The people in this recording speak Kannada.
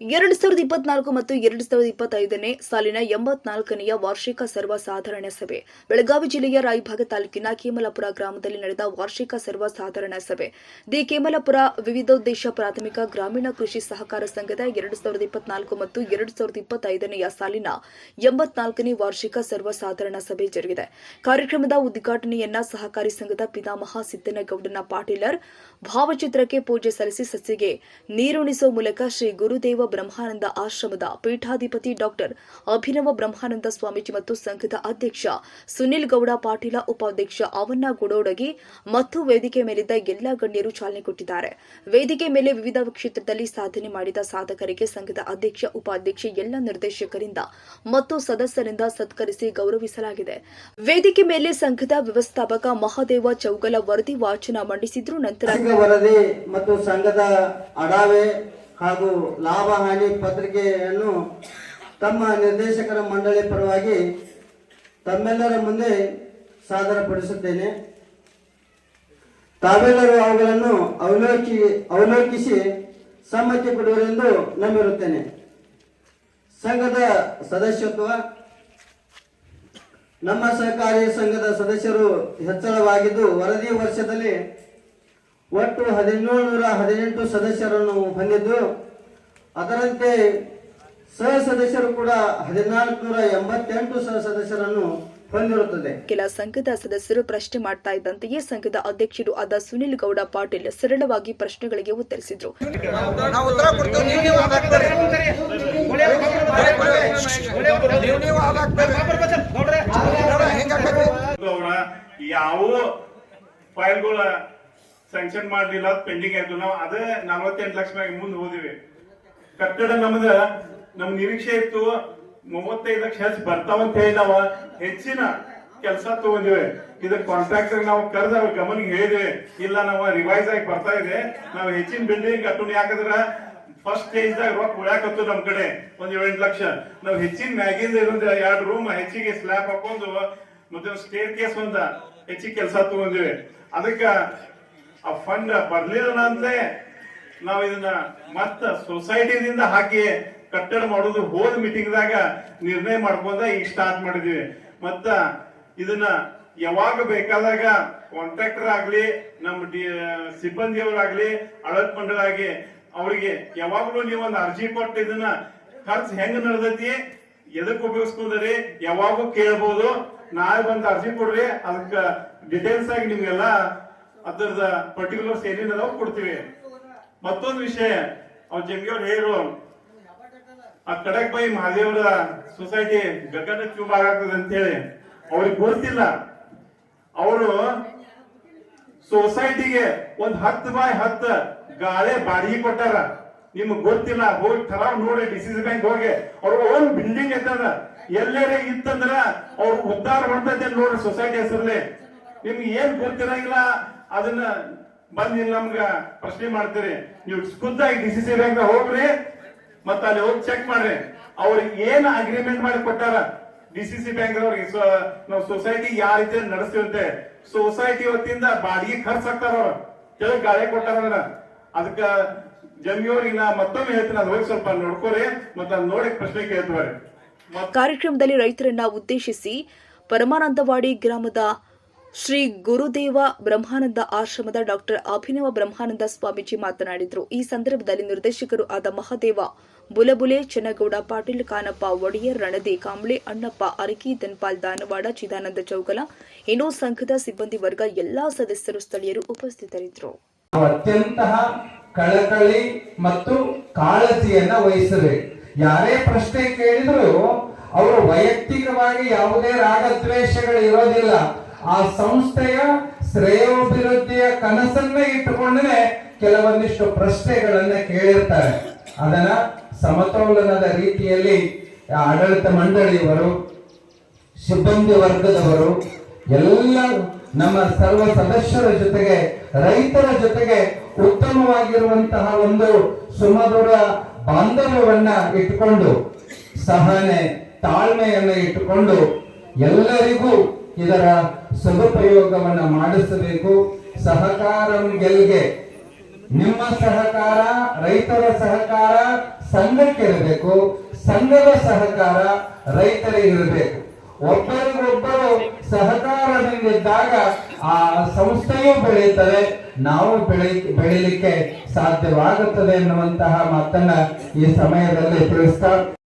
ಎರಡು ಸಾವಿರದ ಇಪ್ಪತ್ನಾಲ್ಕು ಮತ್ತು ಎರಡು ಸಾವಿರದ ಇಪ್ಪತ್ತೈದನೇ ಸಾಲಿನ ಎಂಬತ್ನಾಲ್ಕನೆಯ ವಾರ್ಷಿಕ ಸರ್ವಸಾಧಾರಣ ಸಭೆ. ಬೆಳಗಾವಿ ಜಿಲ್ಲೆಯ ರಾಯಭಾಗ ತಾಲೂಕಿನ ಕೇಮಲಾಪುರ ಗ್ರಾಮದಲ್ಲಿ ನಡೆದ ವಾರ್ಷಿಕ ಸರ್ವಸಾಧಾರಣ ಸಭೆ. ದಿ ಕೇಮಲಾಪುರ ವಿವಿಧೋದ್ದೇಶ ಪ್ರಾಥಮಿಕ ಗ್ರಾಮೀಣ ಕೃಷಿ ಸಹಕಾರ ಸಂಘದ ಎರಡು ಸಾವಿರದ ಇಪ್ಪತ್ನಾಲ್ಕು ಮತ್ತು ಎರಡು ಸಾವಿರದ ಇಪ್ಪತ್ತೈದನೆಯ ಸಾಲಿನ ಎಂಬತ್ನಾಲ್ಕನೇ ವಾರ್ಷಿಕ ಸರ್ವಸಾಧಾರಣ ಸಭೆ ಜರುಗಿದೆ. ಕಾರ್ಯಕ್ರಮದ ಉದ್ಘಾಟನೆಯನ್ನ ಸಹಕಾರಿ ಸಂಘದ ಪಿತಾಮಹ ಸಿದ್ದನಗೌಡನ ಪಾಟೀಲರ್ ಭಾವಚಿತ್ರಕ್ಕೆ ಪೂಜೆ ಸಲ್ಲಿಸಿ ಸಸಿಗೆ ನೀರುಣಿಸುವ ಮೂಲಕ ಶ್ರೀ ಗುರುದೇವ ಬ್ರಹ್ಮಾನಂದ ಆಶ್ರಮದ ಪೀಠಾಧಿಪತಿ ಡಾಕ್ಟರ್ ಅಭಿನವ ಬ್ರಹ್ಮಾನಂದ ಸ್ವಾಮೀಜಿ ಮತ್ತು ಸಂಘದ ಅಧ್ಯಕ್ಷ ಸುನಿಲ್ ಗೌಡ ಪಾಟೀಲ, ಉಪಾಧ್ಯಕ್ಷ ಅವನ್ನ ಗುಡೋಡಗಿ ಮತ್ತು ವೇದಿಕೆ ಮೇಲಿದ್ದ ಎಲ್ಲ ಗಣ್ಯರು ಚಾಲನೆ ಕೊಟ್ಟಿದ್ದಾರೆ. ವೇದಿಕೆ ಮೇಲೆ ವಿವಿಧ ಕ್ಷೇತ್ರದಲ್ಲಿ ಸಾಧನೆ ಮಾಡಿದ ಸಾಧಕರಿಗೆ ಸಂಘದ ಅಧ್ಯಕ್ಷ, ಉಪಾಧ್ಯಕ್ಷ, ಎಲ್ಲ ನಿರ್ದೇಶಕರಿಂದ ಮತ್ತು ಸದಸ್ಯರಿಂದ ಸತ್ಕರಿಸಿ ಗೌರವಿಸಲಾಗಿದೆ. ವೇದಿಕೆ ಮೇಲೆ ಸಂಘದ ವ್ಯವಸ್ಥಾಪಕ ಮಹಾದೇವ ಚೌಗಲ ವರದಿ ವಾಚನ ಮಂಡಿಸಿದ್ರು, ನಂತರ ವರದಿ ಮತ್ತು ಸಂಘದ ಅಡಾವೆ ಹಾಗೂ ಲಾಭ ಹಾನಿ ಪತ್ರಿಕೆಯನ್ನು ತಮ್ಮ ನಿರ್ದೇಶಕರ ಮಂಡಳಿ ಪರವಾಗಿ ತಮ್ಮೆಲ್ಲರ ಮುಂದೆ ಸಾದರಪಡಿಸುತ್ತೇನೆ. ತಾವೆಲ್ಲರೂ ಅವುಗಳನ್ನು ಅವಲೋಕಿ, ಅವಲೋಕಿಸಿ ಸಮ್ಮತಿ ಕೊಡುವರೆಂದು ನಂಬಿರುತ್ತೇನೆ. ಸಂಘದ ಸದಸ್ಯತ್ವ, ನಮ್ಮ ಸಹಕಾರಿ ಸಂಘದ ಸದಸ್ಯರು ಹೆಚ್ಚಳವಾಗಿದ್ದು ವರದಿ ವರ್ಷದಲ್ಲಿ ಒಟ್ಟು ಹದಿನೇಳು ನೂರ ಹದಿನೆಂಟು ಸದಸ್ಯರನ್ನು ಹೊಂದಿದ್ದು ಅದರಂತೆ ಸಹ ಸದಸ್ಯರು ಕೂಡ ಹದಿನಾಲ್ಕು ನೂರ ಎಂಬತ್ತೆಂಟು ಸಹ ಸದಸ್ಯರನ್ನು ಹೊಂದಿರುತ್ತದೆ. ಕೆಲ ಸಂಘದ ಸದಸ್ಯರು ಪ್ರಶ್ನೆ ಮಾಡ್ತಾ ಇದ್ದಂತೆಯೇ ಸಂಘದ ಅಧ್ಯಕ್ಷರು ಆದ ಸುನಿಲ್ ಗೌಡ ಪಾಟೀಲ್ ಸರಳವಾಗಿ ಪ್ರಶ್ನೆಗಳಿಗೆ ಉತ್ತರಿಸಿದ್ರು. ಯಾವ ಫೈಲ್ಗಳ ಸ್ಯಾಂಕ್ಷನ್ ಮಾಡಲಿಲ್ಲ ಪೆಂಡಿಂಗ್ ಆಯ್ತು. ನಾವು ಅದೇ ನಲವತ್ತೆಂಟು ಲಕ್ಷ ಮುಂದೆ ಹೋದಿವಿ. ಕಟ್ಟಡ ನಮ್ದ, ನಮ್ ನಿರೀಕ್ಷೆ ಇತ್ತು, ಮೂವತ್ತೈದು ಲಕ್ಷ ಹೆಚ್ಚು ಬರ್ತಾವಂತ ಹೇಳಿ ನಾವ ಹೆಚ್ಚಿನ ಕೆಲಸ ತಗೊಂಡಿವೆ. ಇದು ಕಾಂಟ್ರಾಕ್ಟರ್ ನಾವು ಕರೆದ ಗಮನಿಗೆ ಹೇಳಿದ್ವಿ, ಇಲ್ಲ ನಾವು ರಿವೈಸ್ ಆಗಿ ಬರ್ತಾ ಇದೆ. ನಾವು ಹೆಚ್ಚಿನ ಬಿಲ್ಡಿಂಗ್ ಕಟ್ಟೋಣ, ಯಾಕಂದ್ರ ಫಸ್ಟ್ ಸ್ಟೇಜ್ ದಾಗ ರೊಕ್ಕ ಉಳ್ಯಾಕತ್ತು ನಮ್ ಕಡೆ, ಒಂದ್ ಏಳೆಂಟು ಲಕ್ಷ. ನಾವು ಹೆಚ್ಚಿನ ಮ್ಯಾಗಿಂದ ಇರೋದ್ ಎರಡು ರೂಮ್ ಹೆಚ್ಚಿಗೆ ಸ್ಲ್ಯಾಬ್ ಹಾಕೊಂಡು, ಮತ್ತೆ ಸ್ಟೇರ್ ಕೇಸ್ ಒಂದ ಹೆಚ್ಚಿಗೆ ಕೆಲಸ ತಗೊಂಡಿವೆ. ಅದಕ್ಕ ಆ ಫಂಡ್ ಬರ್ಲಿಲ್ಲ ಅಂದ್ರೆ ನಾವ್ ಇದನ್ನ ಮತ್ತ ಸೊಸೈಟಿದಿಂದ ಹಾಕಿ ಕಟ್ಟಡ ಮಾಡೋದು ಹೋದ ಮೀಟಿಂಗ್ ದಾಗ ನಿರ್ಣಯ ಮಾಡ್ಕೊಂಡ ಈಗ ಸ್ಟಾರ್ಟ್ ಮಾಡಿದ್ವಿ. ಮತ್ತ ಇದನ್ನ ಯಾವಾಗ ಬೇಕಾದಾಗ ಕಾಂಟ್ರಾಕ್ಟರ್ ಆಗ್ಲಿ ನಮ್ಮ ಸಿಬ್ಬಂದಿಯವರಾಗ್ಲಿ, ಅಳತ್ ಮಂಡಳ ಆಗಿ ಅವರಿಗೆ ಯಾವಾಗ್ಲೂ ನೀವು ಒಂದು ಅರ್ಜಿ ಕೊಟ್ಟು ಇದನ್ನ ಖರ್ಚು ಹೆಂಗ್ ನಡೆದೈತಿ, ಎದಕ್ ಉಪಯೋಗಿಸ್ಕೊಂಡ್ರಿ, ಯಾವಾಗೂ ಕೇಳ್ಬೋದು. ನಾಳೆ ಬಂದು ಅರ್ಜಿ ಕೊಡ್ರಿ, ಅದಕ್ಕೆ ಡಿಟೇಲ್ಸ್ ಆಗಿ ನಿಮ್ಗೆಲ್ಲ ಅದರದ ಪರ್ಟಿಕ್ಯುಲರ್ಸ್ ಏನೇನ್ ಅದಾವ ಕೊಡ್ತೀವಿ. ಮತ್ತೊಂದು ವಿಷಯ ಅವ್ರ ಜಂಗಿಯವ್ರು ಹೇಳು ಆ ಕಡಕ್ ಬೈ ಮಹಾದೇವರ ಸೊಸೈಟಿ ಗಗನ ಕ್ಯೂಬ್ ಆಗತ್ತದ ಅಂತ ಹೇಳಿ ಅವ್ರಿಗೆ ಗೊತ್ತಿಲ್ಲ. ಅವರು ಸೊಸೈಟಿಗೆ ಒಂದ್ ಹತ್ತು ಬಾಯ್ ಹತ್ತು ಗಾಳೆ ಬಾಡಿಗೆ ಕೊಟ್ಟಾರ. ನಿಮ್ಗೆ ಗೊತ್ತಿಲ್ಲ, ಹೋಗಿ ಖರಾಬ್ ನೋಡಿ ಡಿಸಿಸ್ ಬ್ಯಾಂಕ್ ಹೋಗಿ ಅವ್ರ ಓನ್ ಬಿಲ್ಡಿಂಗ್ ಎತ್ತದ ಎಲ್ಲೆಡೆ ಇತ್ತಂದ್ರ ಅವ್ರು ಉದ್ದಾರ ಮಾಡ್ತೈತೆ ನೋಡ್ರಿ ಸೊಸೈಟಿ ಹೆಸರಲ್ಲಿ. ನಿಮ್ಗೆ ಏನ್ ಗೊತ್ತಿರಂಗಿಲ್ಲ ಅದನ್ನ ಬಂದ್ ಇಲ್ಲಿ ನಮ್ಗ ಪ್ರಶ್ನೆ ಮಾಡ್ತೀರಿ. ನೀವು ಖುದ್ದಾಗಿ ಡಿ ಸಿ ಸಿ ಬ್ಯಾಂಕ್ ಹೋಗ್ರಿ, ಮತ್ತ ಅಲ್ಲಿ ಹೋಗಿ ಚೆಕ್ ಮಾಡ್ರಿ. ಅವ್ರಿಗೆ ಏನ್ ಅಗ್ರಿಮೆಂಟ್ ಮಾಡಿ ಕೊಟ್ಟಾರ? ಡಿ ಸಿ ಸಿ ಬ್ಯಾಂಕ್ ಅವ್ರಿಗೆ ನಾವು ಸೊಸೈಟಿ ಯಾವ ರೀತಿ ನಡೆಸ್ತೀವಂತೆ ಸೊಸೈಟಿ ವತಿಯಿಂದ ಬಾಡಿಗೆ ಖರ್ಚು ಹಾಕ್ತಾರ ಅವ್ರು. ಕೆಲವು ಗಾಳಿ ಕೊಟ್ಟಾರ ಅದಕ್ಕೆ ಜಮಿಯವ್ರಿಗೆ ನಾ ಮತ್ತೊಮ್ಮೆ ಹೇಳ್ತೀನಿ ಅದು ಹೋಗಿ ಸ್ವಲ್ಪ ನೋಡ್ಕೋರಿ, ಮತ್ತ ನೋಡಿ ಪ್ರಶ್ನೆ ಕೇಳ್ತಾರೆ ಕಾರ್ಯಕ್ರಮದಲ್ಲಿ ರೈತರನ್ನ ಉದ್ದೇಶಿಸಿ ಪರಮಾನಂದವಾಡಿ ಗ್ರಾಮದ ಶ್ರೀ ಗುರುದೇವ ಬ್ರಹ್ಮಾನಂದ ಆಶ್ರಮದ ಡಾಕ್ಟರ್ ಅಭಿನವ ಬ್ರಹ್ಮಾನಂದ ಸ್ವಾಮೀಜಿ ಮಾತನಾಡಿದರು. ಈ ಸಂದರ್ಭದಲ್ಲಿ ನಿರ್ದೇಶಕರು ಆದ ಮಹದೇವ ಬುಲಬುಲೆ, ಚೆನ್ನಗೌಡ, ಪಾಟೀಲ್, ಕಾನಪ್ಪ, ಒಡೆಯರ್, ರಣದಿ, ಕಾಂಬ್ಳೆ, ಅಣ್ಣಪ್ಪ, ಅರಕಿ, ದನ್ಪಾಲ್, ದಾನವಾಡ, ಚಿದಾನಂದ ಚೌಗಲ ಇನ್ನೂ ಸಂಘದ ಸಿಬ್ಬಂದಿ ವರ್ಗ, ಎಲ್ಲಾ ಸದಸ್ಯರು ಸ್ಥಳೀಯರು ಉಪಸ್ಥಿತರಿದ್ದರು. ಅತ್ಯಂತ ಕಳಕಳಿ ಮತ್ತು ಕಾಳಜಿಯನ್ನ ವಹಿಸಬೇಕು. ಯಾರೇ ಪ್ರಶ್ನೆ ಕೇಳಿದ್ರು ಅವರು ವೈಯಕ್ತಿಕವಾಗಿ ಯಾವುದೇ ರಾಗದ್ವೇಷಗಳು ಇರೋದಿಲ್ಲ. ಆ ಸಂಸ್ಥೆಯ ಶ್ರೇಯೋಭಿವೃದ್ಧಿಯ ಕನಸನ್ನೇ ಇಟ್ಟುಕೊಂಡೇ ಕೆಲವೊಂದಿಷ್ಟು ಪ್ರಶ್ನೆಗಳನ್ನ ಕೇಳಿರ್ತಾರೆ. ಅದನ್ನ ಸಮತೋಲನದ ರೀತಿಯಲ್ಲಿ ಆಡಳಿತ ಮಂಡಳಿಯವರು, ಸಿಬ್ಬಂದಿ ವರ್ಗದವರು, ಎಲ್ಲ ನಮ್ಮ ಸರ್ವ ಸದಸ್ಯರ ಜೊತೆಗೆ, ರೈತರ ಜೊತೆಗೆ ಉತ್ತಮವಾಗಿರುವಂತಹ ಒಂದು ಸುಮಧುರ ಬಾಂಧವ್ಯವನ್ನ ಇಟ್ಟುಕೊಂಡು, ಸಹನೆ ತಾಳ್ಮೆಯನ್ನು ಇಟ್ಟುಕೊಂಡು ಎಲ್ಲರಿಗೂ ಇದರ ಸದುಪಯೋಗವನ್ನು ಮಾಡಿಸಬೇಕು. ಸಹಕಾರ ಗೆಲ್ಗೆ. ನಿಮ್ಮ ಸಹಕಾರ, ರೈತರ ಸಹಕಾರ ಸಂಘಕ್ಕಿರಬೇಕು. ಸಂಘದ ಸಹಕಾರ ರೈತರಿಗಿರಬೇಕು. ಒಬ್ಬರಿಗೊಬ್ಬರು ಸಹಕಾರದಿಂದಿದ್ದಾಗ ಆ ಸಂಸ್ಥೆಯು ಬೆಳೆಯುತ್ತದೆ. ನಾವು ಬೆಳೆ, ಬೆಳೀಲಿಕ್ಕೆ ಸಾಧ್ಯವಾಗುತ್ತದೆ ಎನ್ನುವಂತಹ ಮಾತನ್ನ ಈ ಸಮಯದಲ್ಲಿ ತಿಳಿಸ್ತಾ